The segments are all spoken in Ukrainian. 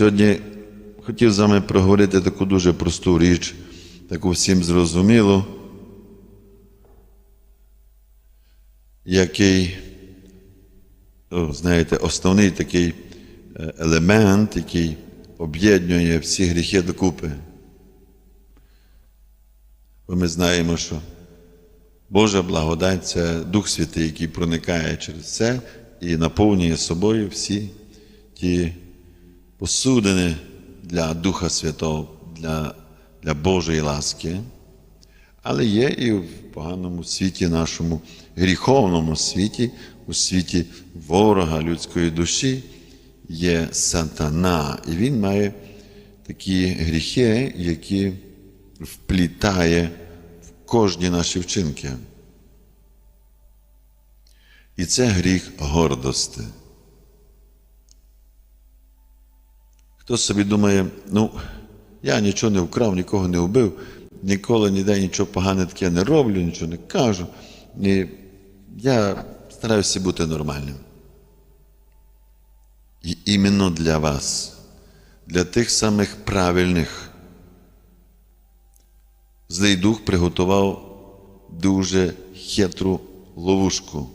Сьогодні хотів з вами проговорити таку дуже просту річ, таку всім зрозумілу, який, знаєте, основний такий е, елемент, який об'єднує всі гріхи докупи. Бо ми знаємо, що Божа благодать це Дух Святий, який проникає через це і наповнює собою всі ті посудини для Духа Святого, для, для Божої ласки. Але є і в поганому світі нашому, гріховному світі, у світі ворога людської душі є сатана. І він має такі гріхи, які вплітає в кожні наші вчинки. І це гріх гордости. Хто собі думає, ну, я нічого не вкрав, нікого не вбив, ніколи ніде нічого погане таке не роблю, нічого не кажу. Ні, я стараюся бути нормальним. І іменно для вас, для тих самих правильних, злий дух приготував дуже хитру ловушку,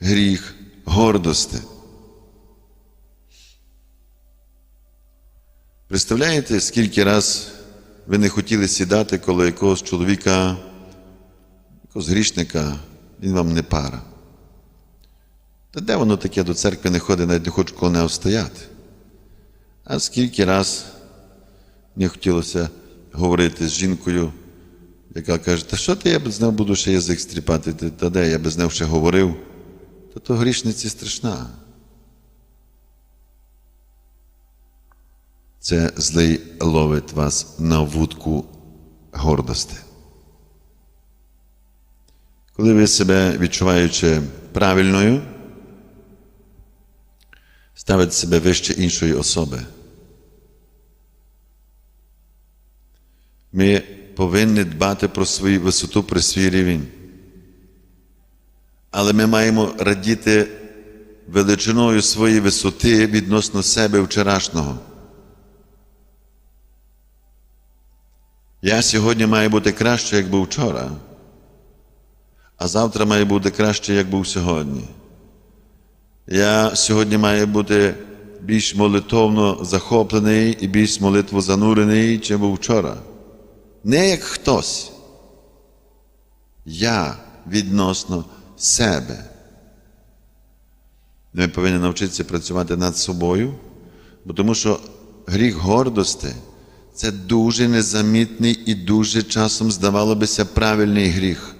гріх гордости. Представляєте, скільки раз ви не хотіли сідати коло якогось чоловіка, якогось грішника, він вам не пара. Та де воно таке до церкви не ходить, навіть не хочу коло нього стояти. А скільки раз мені хотілося говорити з жінкою, яка каже, та що ти я без неї буду ще язик стріпати, та де я без неї ще говорив, та то грішниці страшна. Це злий ловить вас на вудку гордости. Коли ви себе відчуваючи правильною, ставите себе вище іншої особи. Ми повинні дбати про свою висоту, про свій рівень. Але ми маємо радіти величиною своєї висоти відносно себе вчорашнього. Я сьогодні маю бути краще, як був вчора, а завтра має бути краще, як був сьогодні. Я сьогодні маю бути більш молитовно захоплений і більш молитву занурений, чим був вчора. Не як хтось. Я відносно себе. Ми повинні навчитися працювати над собою, бо тому що гріх гордості це дуже незамітний і дуже часом, здавало бися, правильний гріх.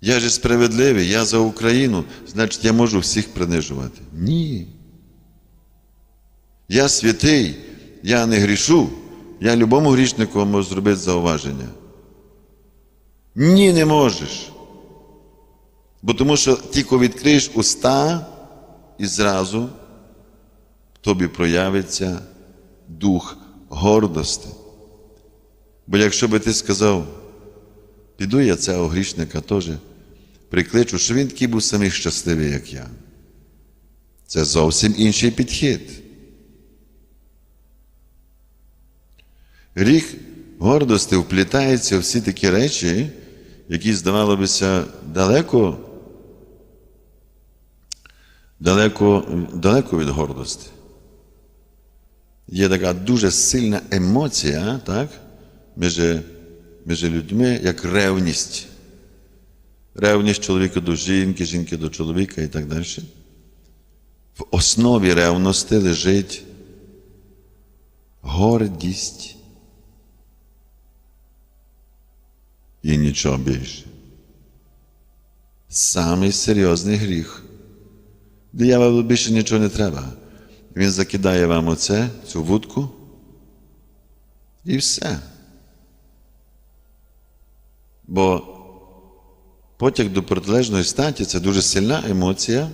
Я же справедливий, я за Україну, значить, я можу всіх принижувати. Ні. Я святий, я не грішу, я любому грішнику можу зробити зауваження. Ні, не можеш. Бо тому що тільки відкриєш уста і зразу тобі проявиться дух гордості. Бо якщо би ти сказав, піду я цього грішника теж прикличу, що він такий був самий щасливий, як я. Це зовсім інший підхід. Гріх гордості вплітається у всі такі речі, які, здавалося далеко, далеко, далеко від гордості. Є така дуже сильна емоція так, між, між людьми, як ревність. Ревність чоловіка до жінки, жінки до чоловіка і так далі. В основі ревності лежить гордість. І нічого більше. Самий серйозний гріх. Дияволу більше нічого не треба. Він закидає вам оце, цю вудку, і все. Бо потяг до протилежної статі це дуже сильна емоція.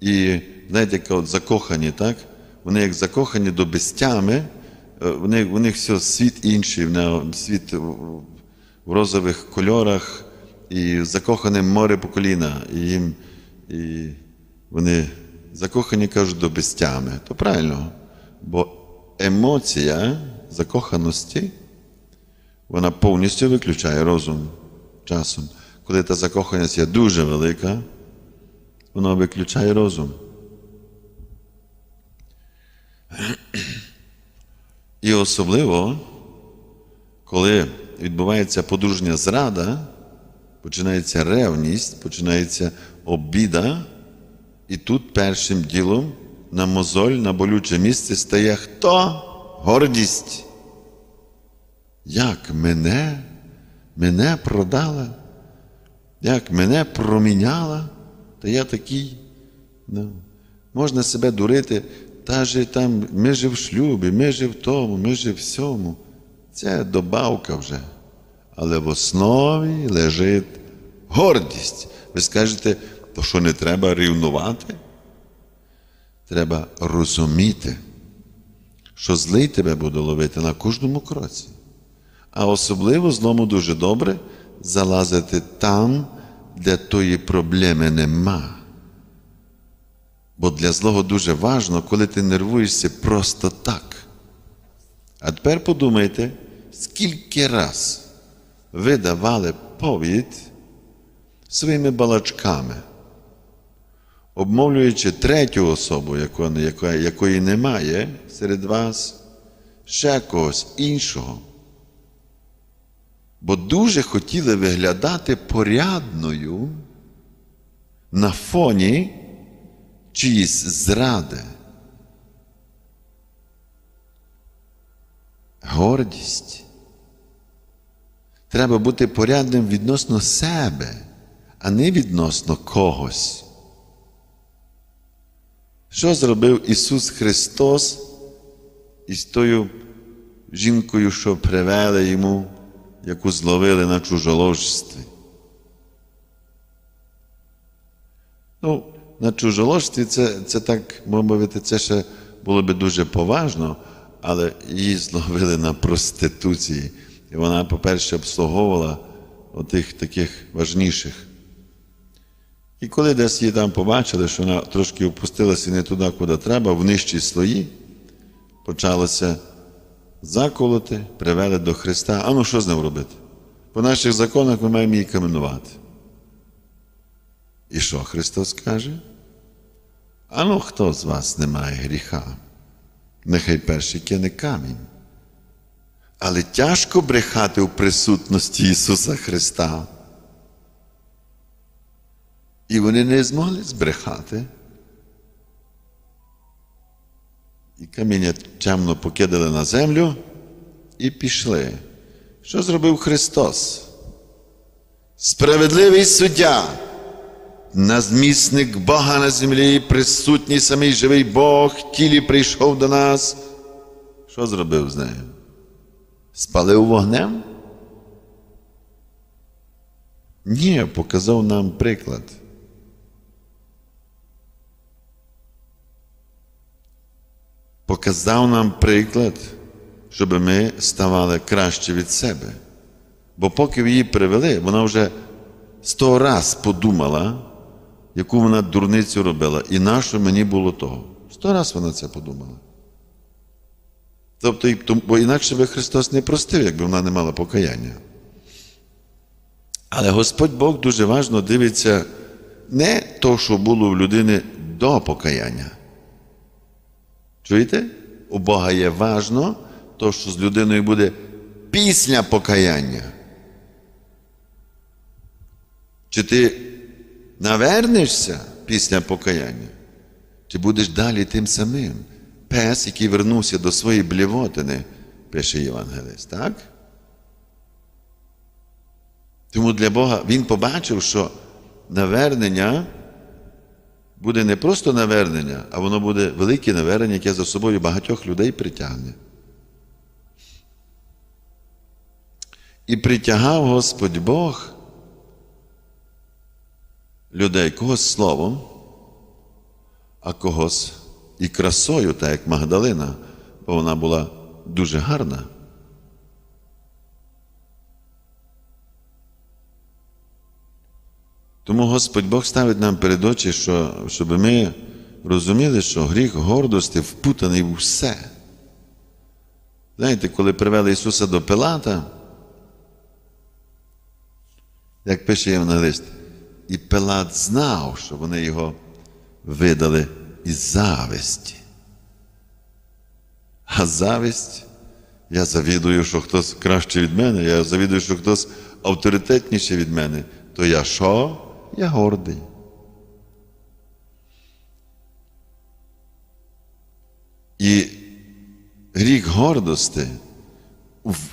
І знаєте, як от закохані, так? Вони як закохані до безтями, е, вони, у них все світ інший, світ в розових кольорах, і закохане море по коліна. І їм і вони закохані кажуть до безтями. То правильно, бо емоція закоханості, вона повністю виключає розум часом. Коли та закоханість є дуже велика, вона виключає розум. І особливо, коли відбувається подружня зрада, починається ревність, починається обіда, і тут першим ділом на мозоль, на болюче місце стає хто? Гордість. Як мене, мене продала, як мене проміняла, то я такий. Ну, можна себе дурити, та же там, ми же в шлюбі, ми же в тому, ми же в всьому. Це добавка вже. Але в основі лежить гордість. Ви скажете, то що не треба рівнувати? Треба розуміти, що злий тебе буде ловити на кожному кроці. А особливо злому дуже добре залазити там, де тої проблеми нема. Бо для злого дуже важно, коли ти нервуєшся просто так. А тепер подумайте, скільки раз ви давали повід своїми балачками, обмовлюючи третю особу, якої, якої, немає серед вас, ще когось іншого. Бо дуже хотіли виглядати порядною на фоні чиїсь зради. Гордість. Треба бути порядним відносно себе, а не відносно когось. Що зробив Ісус Христос із тою жінкою, що привели йому, яку зловили на чужоложстві? Ну, на чужоложстві це, це так, мовити, це ще було би дуже поважно, але її зловили на проституції. І вона, по-перше, обслуговувала отих таких важніших. І коли десь її там побачили, що вона трошки опустилася не туди, куди треба, в нижчі слої, почалося заколоти, привели до Христа. А ну що з ним робити? По наших законах ми маємо її каменувати. І що Христос каже? А ну хто з вас не має гріха? Нехай перший кине камінь. Але тяжко брехати у присутності Ісуса Христа. І вони не змогли збрехати. І каміння чемно покидали на землю і пішли. Що зробив Христос? Справедливий суддя, назмісник Бога на землі, присутній самий живий Бог, тілі прийшов до нас. Що зробив з нею? Спалив вогнем? Ні, показав нам приклад. Показав нам приклад, щоб ми ставали краще від себе. Бо поки її привели, вона вже сто раз подумала, яку вона дурницю робила, і на що мені було того. Сто раз вона це подумала. Тобто, бо інакше би Христос не простив, якби вона не мала покаяння. Але Господь Бог дуже важно дивиться не то, що було в людини до покаяння. Чуєте? У Бога є важно то, що з людиною буде після покаяння. Чи ти навернешся після покаяння? Чи будеш далі тим самим? Пес, який вернувся до своєї блівотини, пише Євангелист, так? Тому для Бога Він побачив, що навернення буде не просто навернення, а воно буде велике навернення, яке за собою багатьох людей притягне. І притягав Господь Бог людей когось словом, а когось і красою, так як Магдалина, бо вона була дуже гарна. Тому Господь Бог ставить нам перед очі, що, щоб ми розуміли, що гріх гордості впутаний в все. Знаєте, коли привели Ісуса до Пилата, як пише Євангелист, і Пилат знав, що вони його видали із зависті. А зависть, я завідую, що хтось краще від мене, я завідую, що хтось авторитетніший від мене, то я що? Я гордий. І гріх гордості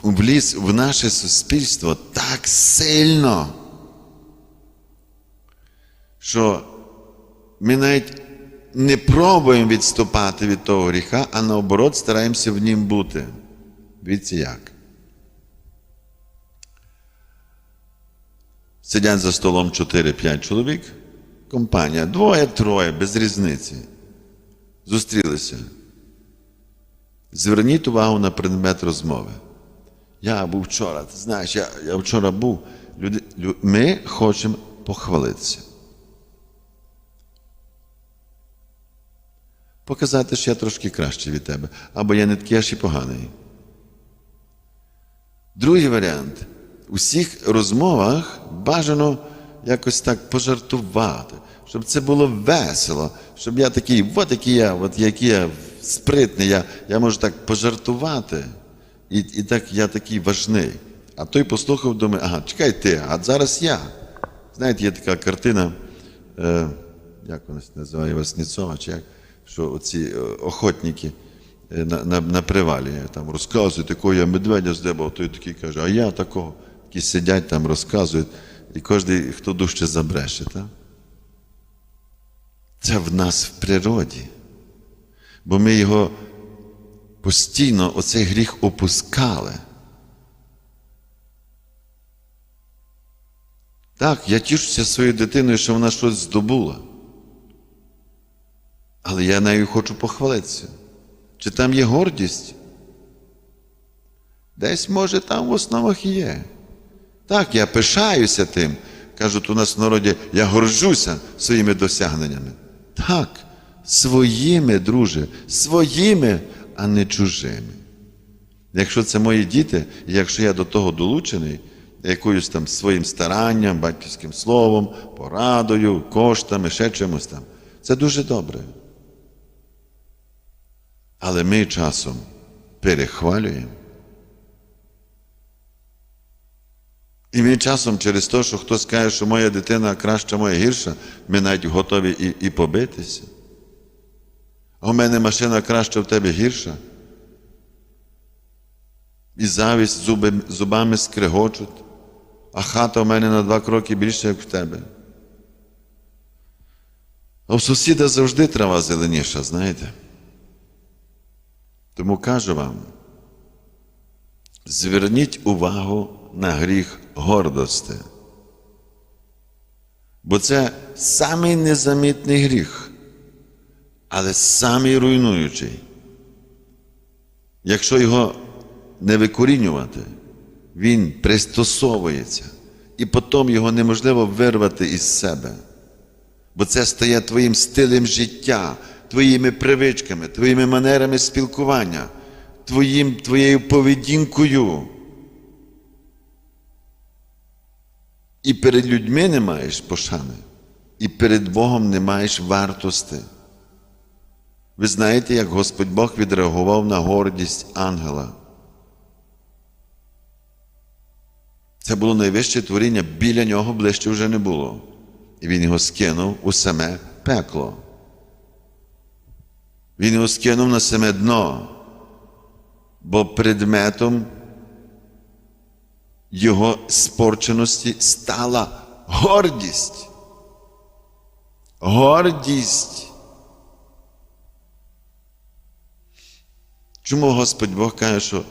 вліз в наше суспільство так сильно, що ми навіть не пробуємо відступати від того гріха, а наоборот стараємося в нім бути. Дивіться як. Сидять за столом 4-5 чоловік, компанія, двоє-троє, без різниці. Зустрілися. Зверніть увагу на предмет розмови. Я був вчора, ти знаєш, я, я вчора був. Люди, лю- ми хочемо похвалитися. Показати, що я трошки кращий від тебе, або я не такий аж і поганий. Другий варіант. У всіх розмовах бажано якось так пожартувати, щоб це було весело, щоб я такий, от який я, от який я спритний, я, я можу так пожартувати, і, і так я такий важний. А той послухав, думає, ага, чекай ти, а зараз я. Знаєте, є така картина, е, як вона називає Васнецова, чи як, що оці е, охотники е, на, на, на привалі там розказують, такого я медведя здебав, той такий каже, а я такого. Такі сидять там, розказують, і кожен, хто дужче забреше. Так? Це в нас в природі. Бо ми його постійно, оцей гріх опускали. Так, я тішуся своєю дитиною, що вона щось здобула. Але я нею хочу похвалитися. Чи там є гордість? Десь, може, там в основах і є. Так, я пишаюся тим. Кажуть у нас в народі, я горжуся своїми досягненнями. Так, своїми, друже, своїми, а не чужими. Якщо це мої діти, якщо я до того долучений, якоюсь там своїм старанням, батьківським словом, порадою, коштами, ще чимось там, це дуже добре. Але ми часом перехвалюємо. І ми часом через те, що хтось каже, що моя дитина краща, моя гірша, ми навіть готові і, і побитися. А у мене машина краща, в тебе гірша. І завість зуби, зубами скрегочуть, а хата в мене на два кроки більше, як в тебе. А в сусіда завжди трава зеленіша, знаєте. Тому кажу вам, зверніть увагу на гріх гордості. Бо це самий незамітний гріх, але самий руйнуючий. Якщо його не викорінювати, він пристосовується, і потім його неможливо вирвати із себе. Бо це стає твоїм стилем життя, твоїми привичками, твоїми манерами спілкування, твоїм, твоєю поведінкою. І перед людьми не маєш пошани, і перед Богом не маєш вартості. Ви знаєте, як Господь Бог відреагував на гордість ангела. Це було найвище творіння, біля нього ближче вже не було. І він його скинув у саме пекло. Він його скинув на саме дно, бо предметом його спорченості стала гордість. Гордість. Чому Господь Бог каже, що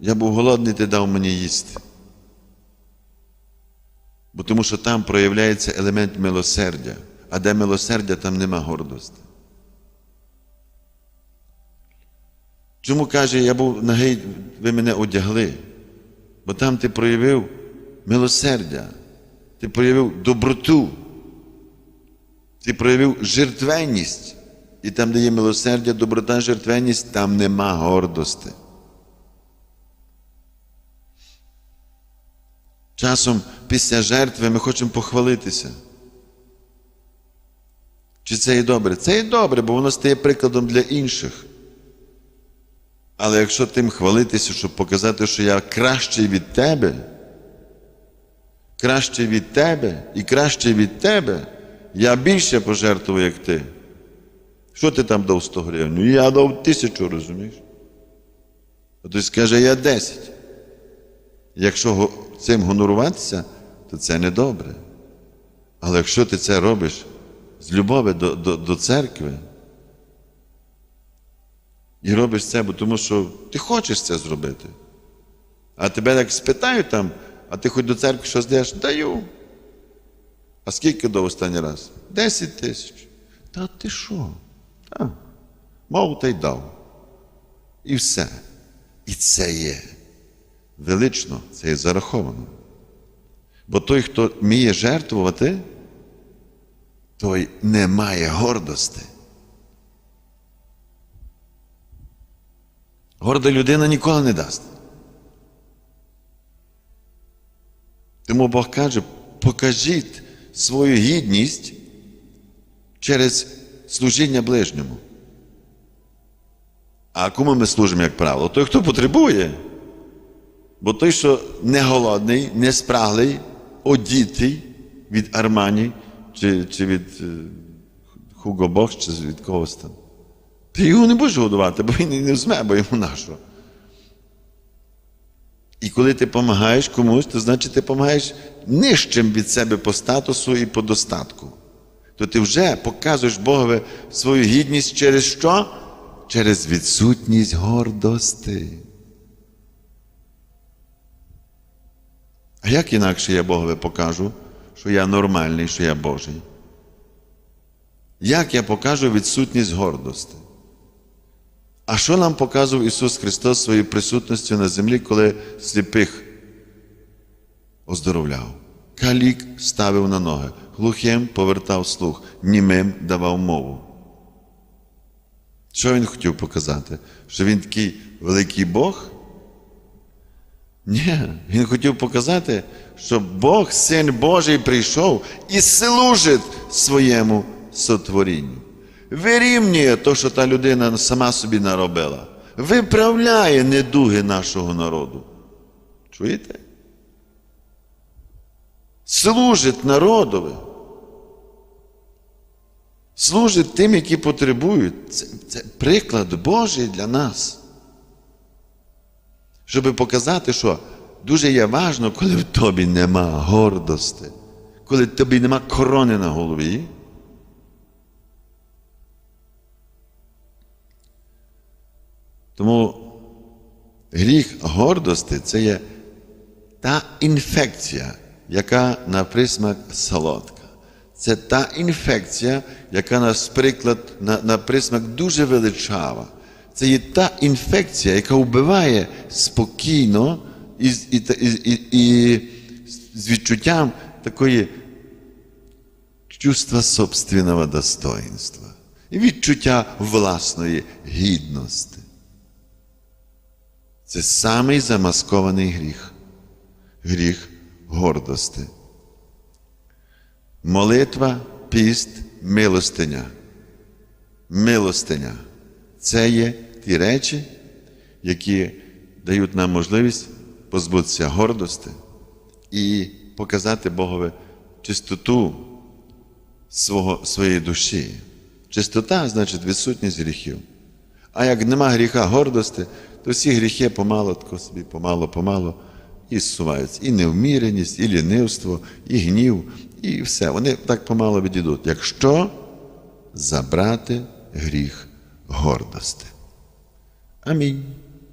я був голодний, ти дав мені їсти? Бо тому що там проявляється елемент милосердя, а де милосердя, там нема гордості. Чому каже, я був нагий, ви мене одягли? Бо там ти проявив милосердя. ти проявив доброту, ти проявив жертвенність. І там, де є милосердя, доброта, жертвенність, там нема гордості. Часом після жертви ми хочемо похвалитися. Чи це є добре? Це є добре, бо воно стає прикладом для інших. Але якщо тим хвалитися, щоб показати, що я кращий від тебе, кращий від тебе і кращий від тебе, я більше пожертвую, як ти. Що ти там дав 100 гривень? Ну, я дав тисячу, розумієш? А той скаже, я 10. Якщо цим гоноруватися, то це не добре. Але якщо ти це робиш з любові до, до, до церкви, і робиш це, бо тому що ти хочеш це зробити. А тебе як спитають там, а ти хоч до церкви щось даєш? Даю. А скільки дав останній раз? Десять тисяч. Та ти що? Так. Мов та й дав. І все. І це є велично, це є зараховано. Бо той, хто вміє жертвувати, той не має гордості. Горда людина ніколи не дасть. Тому Бог каже, покажіть свою гідність через служіння ближньому. А кому ми служимо, як правило? Той, хто потребує. Бо той, що не голодний, не спраглий, одітий від Армані чи, чи від е, Хуго Бокс, чи від когось там. Ти його не будеш годувати, бо він не взме, бо йому нащо. І коли ти допомагаєш комусь, то значить ти допомагаєш нижчим від себе по статусу і по достатку. То ти вже показуєш Богові свою гідність через що? Через відсутність гордости. А як інакше я Богові покажу, що я нормальний, що я Божий? Як я покажу відсутність гордості? А що нам показував Ісус Христос своєю присутністю на землі, коли сліпих оздоровляв? Калік ставив на ноги, глухим повертав слух, німим давав мову. Що він хотів показати? Що він такий великий Бог? Ні, він хотів показати, що Бог, Син Божий, прийшов і служить своєму сотворінню. Вирівнює те, що та людина сама собі наробила. Виправляє недуги нашого народу. Чуєте? Служить народові. Служить тим, які потребують. Це, це приклад Божий для нас. Щоб показати, що дуже є важно, коли в тобі нема гордості, коли в тобі нема корони на голові. Тому гріх гордості це є та інфекція, яка на присмак солодка. Це та інфекція, яка на приклад, на, на присмак дуже величава. Це є та інфекція, яка вбиває спокійно і, і, і, і з відчуттям такої чувства собственного достоинства і відчуття власної гідності. Це самий замаскований гріх, гріх гордості. Молитва, піст, милостиня. Милостиня. Це є ті речі, які дають нам можливість позбутися гордості і показати Богові чистоту свого, своєї душі. Чистота значить відсутність гріхів. А як нема гріха гордості, то всі гріхи помало, тако собі помало, помало і зсуваються. І невміреність, і лінивство, і гнів, і все. Вони так помало відійдуть. Якщо забрати гріх гордости. Амінь.